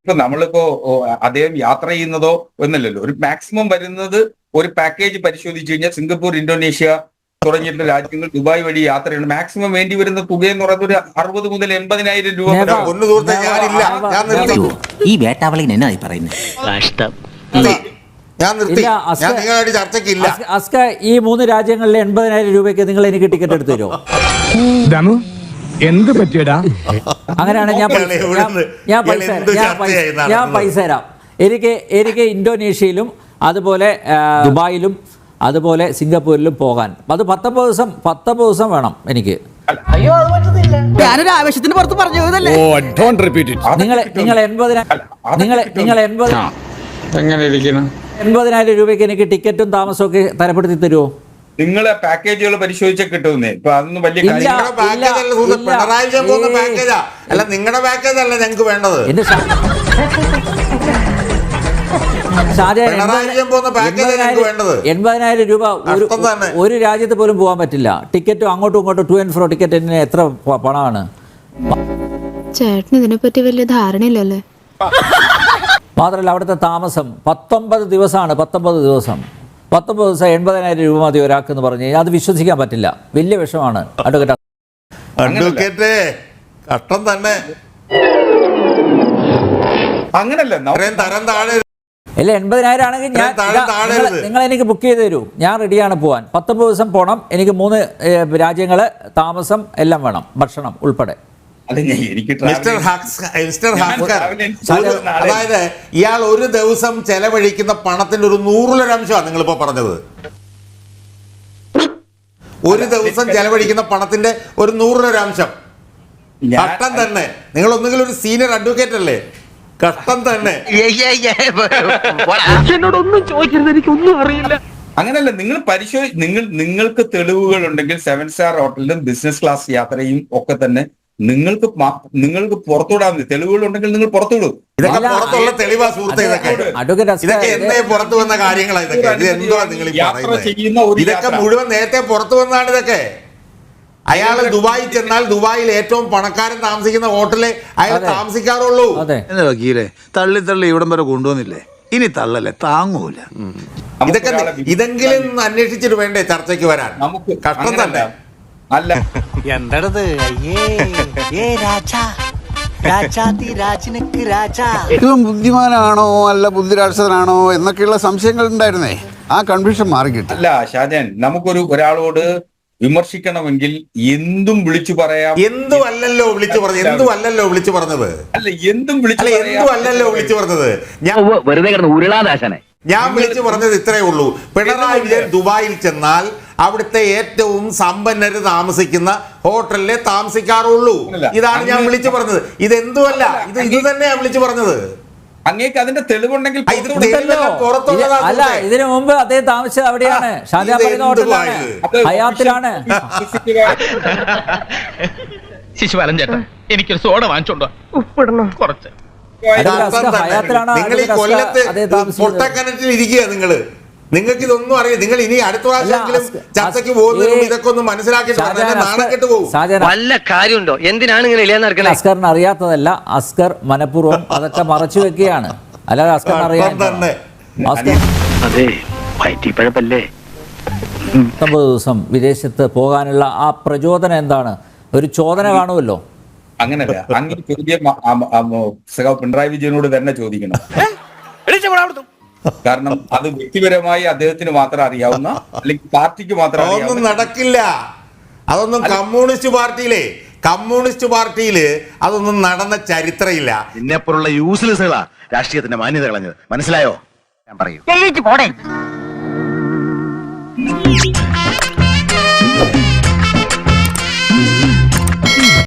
ഇപ്പൊ നമ്മളിപ്പോ അദ്ദേഹം യാത്ര ചെയ്യുന്നതോ എന്നല്ലല്ലോ ഒരു മാക്സിമം വരുന്നത് ഒരു പാക്കേജ് പരിശോധിച്ചു കഴിഞ്ഞാൽ സിംഗപ്പൂർ ഇന്തോനേഷ്യ തുടങ്ങിയിട്ടുള്ള രാജ്യങ്ങൾ ദുബായ് വഴി യാത്രയാണ്. മാക്സിമം വേണ്ടി വരുന്ന തുക എന്ന് പറയുന്നത് ഒരു അറുപത് മുതൽ എൺപതിനായിരം രൂപ ഈ വേട്ടാവളിന് എന്നായി പറയുന്നത് ഞാൻ നിർത്തി. ഞാൻ ചർച്ചയ്ക്കില്ല അസ്ക ഈ മൂന്ന് രാജ്യങ്ങളിലെ എൺപതിനായിരം രൂപയ്ക്ക് നിങ്ങൾ എനിക്ക് ടിക്കറ്റ് എടുത്തു തരുമോ? ദമു എന്ത് പറ്റിയടാ? അങ്ങനെയാണ് ഞാൻ ഞാൻ- പൈസ ഞാൻ പൈസ തരാം. എനിക്ക് എനിക്ക് ഇന്തോനേഷ്യയിലും അതുപോലെ ദുബായിലും അതുപോലെ സിംഗപ്പൂരിലും പോകാൻ. അത് പത്തൊമ്പത് ദിവസം പത്തൊമ്പത് ദിവസം വേണം എനിക്ക്. ഞാനൊരു ആവേശത്തിന് പുറത്ത് പറഞ്ഞു പോയതല്ലേ ഓ ഡോണ്ട് റിപ്പീറ്റ് ഇറ്റ് അതൊക്കെ നിങ്ങൾ കിട്ടും. നിങ്ങൾ എൺപതിനായിരം അല്ല, അതൊക്കെ നിങ്ങൾ കിട്ടും. നിങ്ങൾ എൺപത് എങ്ങനെ ഇരിക്കണം എൺപതിനായിരം രൂപയ്ക്ക് എനിക്ക് ടിക്കറ്റും താമസവും ഒക്കെ തരപ്പെടുത്തി തരുമോ നിങ്ങളെ പാക്കേജുകൾ പരിശോധിച്ച കിട്ടുന്നേ. ഇപ്പൊ അതൊന്നും വലിയ പിണറായി വിജയൻ പോകുന്ന. പാക്കേജാ അല്ല നിങ്ങളുടെ പാക്കേജ് അല്ല ഞങ്ങൾക്ക് വേണ്ടത്. എൺപതിനായിരം വേണ്ടത്. എൺപതിനായിരം രൂപ ഒരു ഒരു രാജ്യത്ത് പോലും പോകാൻ പറ്റില്ല. ടിക്കറ്റും അങ്ങോട്ടും ഇങ്ങോട്ടും ടു ആൻഡ് ഫ്രോ ടിക്കറ്റിന് എത്ര പണമാണ്? ചേട്ടന് ഇതിനെപ്പറ്റി വലിയ ധാരണയില്ലല്ലേ? മാത്രമല്ല അവിടുത്തെ താമസം പത്തൊമ്പത് ദിവസമാണ് പത്തൊമ്പത് ദിവസം. പത്തൊമ്പത് ദിവസം എൺപതിനായിരം രൂപ മതി ഒരാൾക്ക് എന്ന് പറഞ്ഞു കഴിഞ്ഞാൽ അത് വിശ്വസിക്കാൻ പറ്റില്ല. വലിയ വിഷമാണ്. അഡ്വക്കേറ്റ് അഡ്വക്കേറ്റ് കഷ്ടം തന്നെ. അങ്ങനല്ല തരം താഴെ അല്ല എൺപതിനായിരം ആണെങ്കിൽ ഞാൻ. നിങ്ങൾ- എനിക്ക് ബുക്ക് ചെയ്ത് തരൂ. ഞാൻ റെഡിയാണ് പോവാൻ. പത്തൊമ്പത് ദിവസം പോകണം എനിക്ക് മൂന്ന് രാജ്യങ്ങൾ താമസം എല്ലാം വേണം. ഭക്ഷണം ഉൾപ്പെടെ. അല്ല എനിക്ക് മിസ്റ്റർ മിസ്റ്റർ അതായത് ഇയാൾ ഒരു ദിവസം ചെലവഴിക്കുന്ന പണത്തിന്റെ ഒരു നൂറിലൊരംശമാണ് നിങ്ങളിപ്പോ പറഞ്ഞത്. ഒരു ദിവസം ചെലവഴിക്കുന്ന പണത്തിന്റെ ഒരു നൂറിലൊരംശം. കഷ്ടം തന്നെ. നിങ്ങൾ ഒന്നുകിൽ ഒരു സീനിയർ അഡ്വക്കേറ്റ് അല്ലേ? കഷ്ടം തന്നെ. എന്നോടൊന്നും ചോദിക്കരുത് എനിക്കൊന്നും അറിയില്ല. അങ്ങനല്ല നിങ്ങൾ പരിശോധി നിങ്ങൾ നിങ്ങൾക്ക് തെളിവുകൾ ഉണ്ടെങ്കിൽ സെവൻ സ്റ്റാർ ഹോട്ടലിലും ബിസിനസ് ക്ലാസ് യാത്രയും ഒക്കെ തന്നെ നിങ്ങൾക്ക് നിങ്ങൾക്ക് പുറത്തുവിടാൻ മതി. തെളിവുകൾ ഉണ്ടെങ്കിൽ നിങ്ങൾ പുറത്തുവിടും. ഇതൊക്കെ പുറത്തുള്ള തെളിവാ സുഹൃത്തെ ഇതൊക്കെ. ഇതൊക്കെ എന്നേ പുറത്തു വന്ന കാര്യങ്ങളാ ഇതൊക്കെ? ഇത് എന്തുവാ നിങ്ങൾ പറയുന്നത് ഇതൊക്കെ. മുഴുവൻ നേരത്തെ പുറത്തു വന്നാണ് ഇതൊക്കെ. അയാൾ ദുബായിൽ ചെന്നാൽ ദുബായിൽ ഏറ്റവും പണക്കാരൻ താമസിക്കുന്ന ഹോട്ടലിൽ അയാൾ. താമസിക്കാറുള്ളൂ. വക്കീലെ? തള്ളി തള്ളി ഇവിടം വരെ കൊണ്ടുവന്നില്ലേ? ഇനി തള്ളല്ലേ? താങ്ങൂല. ഇതൊക്കെ ഇതെങ്കിലും അന്വേഷിച്ചിട്ട് വേണ്ടേ ചർച്ചയ്ക്ക് വരാൻ? നമുക്ക് കഷ്ടം. തന്നെ. അല്ല എന്തടത്? അയ്യേ. ഏ രാജാ. രാജാതി രാജനക്ക് രാജാ. ഇവൻ ബുദ്ധിമാനാണോ അല്ല ബുദ്ധിരാക്ഷസനാണോ എന്നൊക്കെയുള്ള സംശയങ്ങൾ ഉണ്ടായിരുന്നേ? ആ കൺഫ്യൂഷൻ മാറി കിട്ടി അല്ല ഷാജാൻ നമുക്കൊരു ഒരാളോട് വിമർശിക്കണമെങ്കിൽ എന്തും വിളിച്ചു പറയാം. എന്തും അല്ലല്ലോ വിളിച്ചു പറഞ്ഞത്? എന്തും അല്ലല്ലോ വിളിച്ചു പറഞ്ഞത്? അല്ല എന്തും വിളിച്ചു അല്ല എന്തും അല്ലല്ലോ വിളിച്ചു പറഞ്ഞത്? ഞാൻ വെറുതെ കിടന്ന് ഉരുളാദാശനെ. ഞാൻ വിളിച്ചു പറഞ്ഞത് ഇത്രയേ ഉള്ളൂ. പിണറായി വിജയൻ ദുബായിൽ ചെന്നാൽ അവിടുത്തെ ഏറ്റവും സമ്പന്നര് താമസിക്കുന്ന ഹോട്ടലിലെ താമസിക്കാറുള്ളൂ. ഇതാണ് ഞാൻ വിളിച്ചു പറഞ്ഞത്. ഇത് എന്തുമല്ല ഇത് ഇത് തന്നെയാ വിളിച്ചു പറഞ്ഞത്. അങ്ങേക്ക് അതിന്റെ തെളിവുണ്ടെങ്കിൽ അല്ല ഇതിനു മുമ്പ് അദ്ദേഹം താമസിച്ചത് അവിടെയാണ്. ഇത്? പറയുന്ന ഹോട്ടലാണ് ഹയാത്തിലാണ്. ശിശുപാലൻ ചേട്ടാ എനിക്കൊരു സോഡ വാങ്ങിച്ചോണ്ടോ ഉപ്പിടണം. കുറച്ച്. കൊല്ലത്ത് അതേ താമസിക്കുന്നത്? ഇരിക്കുക നിങ്ങൾ. നിങ്ങൾക്ക് ഇതൊന്നും അറിയാം നിങ്ങൾ ഇനി അടുത്ത പ്രാവശ്യമെങ്കിലും ചർച്ചയ്ക്ക് പോകുന്നതിനും ഇതൊക്കെ ഒന്ന് മനസ്സിലാക്കിയിട്ട് വല്ല കാര്യമുണ്ടോ? എന്തിനാണ് ഇങ്ങനെ അസ്കറിന് അറിയാത്തതല്ല അസ്കർ മനഃപൂർവം അതൊക്കെ മറച്ചു വെക്കുകയാണ്. അല്ലാതെ അസ്കറിന് അറിയാൻ തന്നെ. അസ്കർ വയറ്റിപ്പഴപ്പല്ലേ? പത്തൊമ്പത് ദിവസം വിദേശത്ത് പോകാനുള്ള ആ പ്രചോദനം എന്താണ്? ഒരു ചോദന കാണുമല്ലോ? അങ്ങനല്ല. അങ്ങനെ ചോദ്യം പിണറായി വിജയനോട് തന്നെ ചോദിക്കണം. കാരണം അത് വ്യക്തിപരമായി അദ്ദേഹത്തിന് മാത്രം അറിയാവുന്ന അല്ലെങ്കിൽ പാർട്ടിക്ക് മാത്രം അതൊന്നും നടക്കില്ല. അതൊന്നും കമ്മ്യൂണിസ്റ്റ് പാർട്ടിയിലെ കമ്മ്യൂണിസ്റ്റ് പാർട്ടിയിൽ അതൊന്നും നടന്ന ചരിത്രമില്ല. എന്നെ പോലുള്ള യൂസ്ലെസ്സുകളാ രാഷ്ട്രീയത്തിന്റെ മാന്യത കളഞ്ഞത് മനസ്സിലായോ? ഞാൻ പറയൂ. പോടേ.